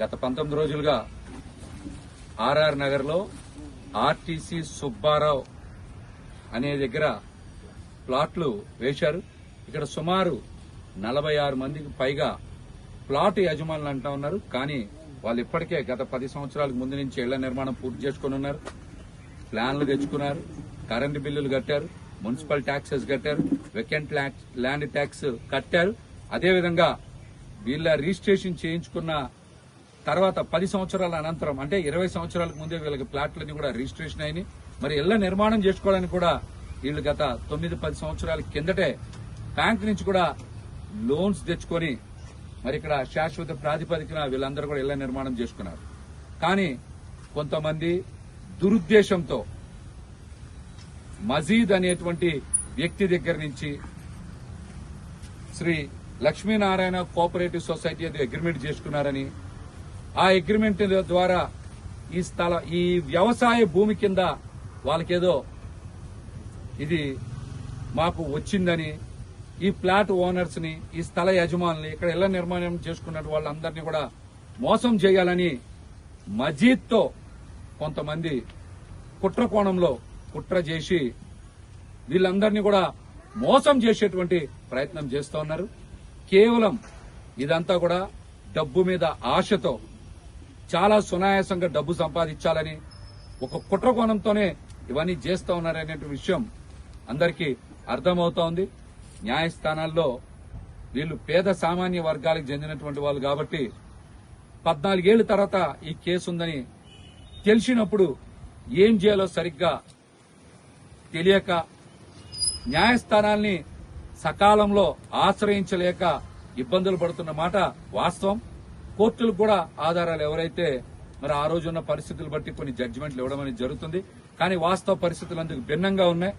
గత పంతొమ్మిది రోజులుగా ఆర్ఆర్ నగర్లో ఆర్టీసీ సుబ్బారావు అనే దగ్గర ప్లాట్లు వేశారు. ఇక్కడ సుమారు నలభై ఆరు మందికి పైగా ప్లాట్ యజమానులు అంటా ఉన్నారు. కానీ వాళ్ళు ఇప్పటికే గత పది సంవత్సరాలకు ముందు నుంచి ఇళ్ళ నిర్మాణం పూర్తి చేసుకుని ఉన్నారు. ప్లాన్లు తెచ్చుకున్నారు. కరెంటు బిల్లులు కట్టారు. మున్సిపల్ ట్యాక్సెస్ కట్టారు. వెకెంట్ ల్యాండ్ ట్యాక్స్ కట్టారు. అదేవిధంగా వీళ్ళ రిజిస్ట్రేషన్ చేయించుకున్న తర్వాత పది సంవత్సరాల అనంతరం అంటే ఇరవై సంవత్సరాలకు ముందే వీళ్ళకి ప్లాట్లన్నీ కూడా రిజిస్ట్రేషన్ అయినాయి. మరి ఇళ్ళ నిర్మాణం చేసుకోవడానికి కూడా వీళ్ళు గత తొమ్మిది పది సంవత్సరాల కిందటే బ్యాంక్ నుంచి కూడా లోన్స్ తెచ్చుకొని మరి ఇక్కడ శాశ్వత ప్రాతిపదికన వీళ్ళందరూ కూడా ఇళ్ళ నిర్మాణం చేసుకున్నారు. కానీ కొంతమంది దురుద్దేశంతో మజీద్ అనేటువంటి వ్యక్తి దగ్గర నుంచి శ్రీ లక్ష్మీనారాయణ కోఆపరేటివ్ సొసైటీ అది అగ్రిమెంట్ చేసుకున్నారని ఆ అగ్రిమెంట్ ద్వారా ఈ స్థల ఈ వ్యవసాయ భూమి కింద వాళ్ళకేదో ఇది మాకు వచ్చిందని ఈ ప్లాట్ ఓనర్స్ని ఈ స్థల యజమానుల్ని ఇక్కడ ఇళ్ళ నిర్మాణం చేసుకున్న వాళ్ళందరినీ కూడా మోసం చేయాలని మజీద్తో కొంతమంది కుట్ర కోణంలో కుట్ర చేసి వీళ్ళందరినీ కూడా మోసం చేసేటువంటి ప్రయత్నం చేస్తూ ఉన్నారు. కేవలం ఇదంతా కూడా డబ్బు మీద ఆశతో చాలా సునాయాసంగా డబ్బు సంపాదించాలని ఒక కుట్ర కోణంతోనే ఇవన్నీ చేస్తూ ఉన్నారనే విషయం అందరికీ అర్థమవుతోంది. న్యాయస్థానాల్లో వీళ్ళు పేద సామాన్య వర్గాలకు చెందినటువంటి వాళ్ళు కాబట్టి పద్నాలుగేళ్ళ తర్వాత ఈ కేసు ఉందని తెలిసినప్పుడు ఏం చేయాలో సరిగ్గా తెలియక న్యాయస్థానాల్ని సకాలంలో ఆశ్రయించలేక ఇబ్బందులు పడుతున్న మాట వాస్తవం. కోర్టులకు కూడా ఆధారాలు ఎవరైతే మరి ఆ రోజున్న పరిస్థితులు బట్టి కొన్ని జడ్జిమెంట్లు ఇవ్వడం అనేది జరుగుతుంది. కానీ వాస్తవ పరిస్థితులు అందుకు భిన్నంగా ఉన్నాయి.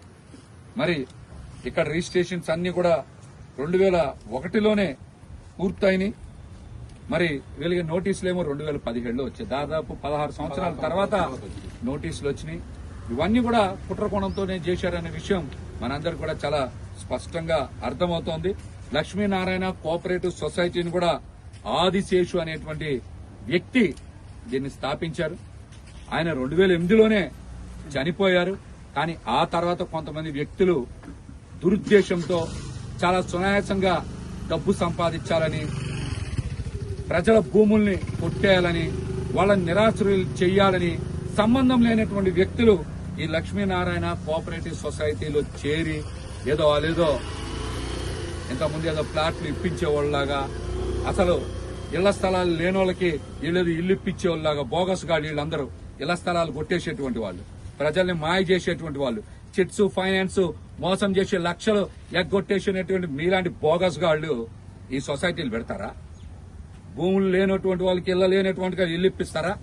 మరి ఇక్కడ రిజిస్ట్రేషన్స్ అన్ని కూడా రెండు వేల ఒకటిలోనే పూర్తయినాయి. మరి వీళ్ళకి నోటీసులు ఏమో రెండు వేల పదిహేడులో వచ్చాయి. దాదాపు పదహారు సంవత్సరాల తర్వాత నోటీసులు వచ్చినాయి. ఇవన్నీ కూడా కుట్రకోణంతోనే చేశారనే విషయం మనందరికి కూడా చాలా స్పష్టంగా అర్థమవుతోంది. లక్ష్మీనారాయణ కోఆపరేటివ్ సొసైటీని కూడా ఆదిశేషు అనేటువంటి వ్యక్తి దీన్ని స్థాపించారు. ఆయన రెండు వేల ఎనిమిదిలోనే చనిపోయారు. కానీ ఆ తర్వాత కొంతమంది వ్యక్తులు దురుద్దేశంతో చాలా సునాయాసంగా డబ్బు సంపాదించాలని ప్రజల భూముల్ని కొట్టేయాలని వాళ్ళని నిరాశ్రయులు చేయాలని సంబంధం లేనటువంటి వ్యక్తులు ఈ లక్ష్మీనారాయణ కోఆపరేటివ్ సొసైటీలో చేరి ఏదో వాళ్ళేదో ఇంతకుముందు ఏదో ప్లాట్లు ఇప్పించేవాళ్ళలాగా అసలు ఇళ్ళ స్థలాలు లేని వాళ్ళకి వీళ్ళేదో ఇల్లు ఇప్పించేవాళ్ళలాగా బోగస్ గాడు వీళ్ళందరూ ఇళ్ళ స్థలాలు కొట్టేసేటువంటి వాళ్ళు. ప్రజల్ని మాయ చేసేటువంటి వాళ్ళు. చిట్స్ ఫైనాన్స్ మోసం చేసే లక్షలు ఎగ్గొట్టేసినటువంటి మీలాంటి బోగస్ గాళ్ళు ఈ సొసైటీలు పెడతారా? భూములు లేనటువంటి వాళ్ళకి ఇళ్ళ లేనటువంటి ఇల్లు ఇప్పిస్తారా?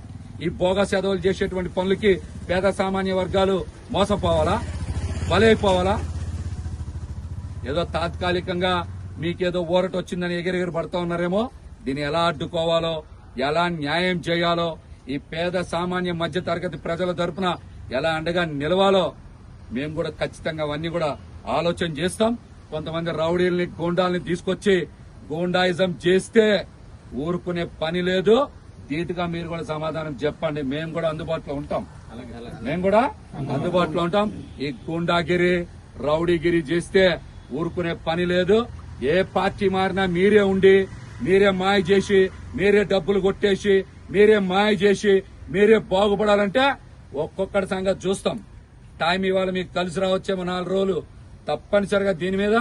ఈ బోగస్ ఎదవలు చేసేటువంటి పనులకి పేద సామాన్య వర్గాలు మోసపోవాలా? బలైపోవాలా? ఏదో తాత్కాలికంగా మీకేదో ఊరట వచ్చిందని ఎగిరెగిరి పడతా ఉన్నారేమో? దీన్ని ఎలా అడ్డుకోవాలో ఎలా న్యాయం చేయాలో ఈ పేద సామాన్య మధ్య తరగతి ప్రజల తరపున ఎలా అండగా నిలవాలో మేము కూడా ఖచ్చితంగా అవన్నీ కూడా ఆలోచన చేస్తాం. కొంతమంది రౌడీల్ని గూండాల్ని తీసుకొచ్చి గూండాయిజం చేస్తే ఊరుకునే పని లేదు. ధీటుగా మీరు కూడా సమాధానం చెప్పండి. మేము కూడా అందుబాటులో ఉంటాం. మేము కూడా అందుబాటులో ఉంటాం. ఈ గూండాగిరి రౌడీగిరి చేస్తే ఊరుకునే పని లేదు. ఏ పార్టీ మారినా మీరే ఉండి మీరే మాయ చేసి మీరే డబ్బులు కొట్టేసి మీరే మాయ చేసి మీరే బాగుపడాలంటే ఒక్కొక్కటి సంగతి చూస్తాం. టైం ఇవాళ మీకు కలిసి రావచ్చేమో నాలుగు రోజులు. తప్పనిసరిగా దీని మీద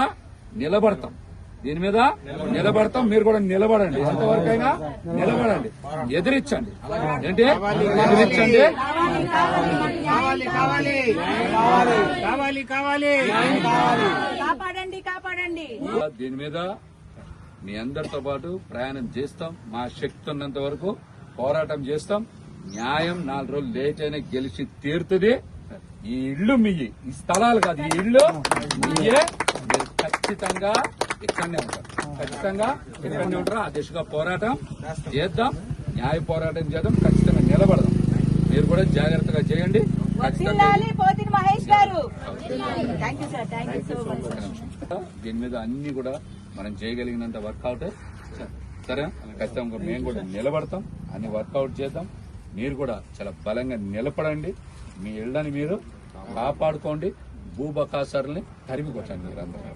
నిలబడతాం. దీని మీద నిలబడతాం. మీరు కూడా నిలబడండి. ఎంతవరకైనా నిలబడండి. ఎదిరించండి. ఏంటి? ఎదిరించండి. కావాలి కావాలి. కావాలి కావాలి. దీని మీద మీ అందరితో పాటు ప్రయాణం చేస్తాం. మా శక్తి ఉన్నంత వరకు పోరాటం చేస్తాం. న్యాయం నాలుగు రోజులు లేట్ అయినా గెలిచి తీరుతుంది. ఈ ఇల్లు మీ ఈ స్థలాలు కాదు ఈ ఇల్లు మీయే. మీరు ఖచ్చితంగా ఇక్కడనే ఉంటారు. ఖచ్చితంగా ఇక్కడనే ఉంటారు. ఆ దిశగా పోరాటం చేద్దాం. న్యాయ పోరాటం చేద్దాం. ఖచ్చితంగా నిలబడదాం. మీరు కూడా జాగ్రత్తగా చేయండి. ఖచ్చితంగా దీని మీద అన్ని కూడా మనం చేయగలిగినంత వర్కౌట్ సరే? ఖచ్చితంగా మేము కూడా నిలబడతాం. అన్ని వర్కౌట్ చేద్దాం. మీరు కూడా చాలా బలంగా నిలబడండి. మీ ఇళ్ళని మీరు కాపాడుకోండి. భూబకాసరుల్ని తరిమి కొట్టండి మీరందరూ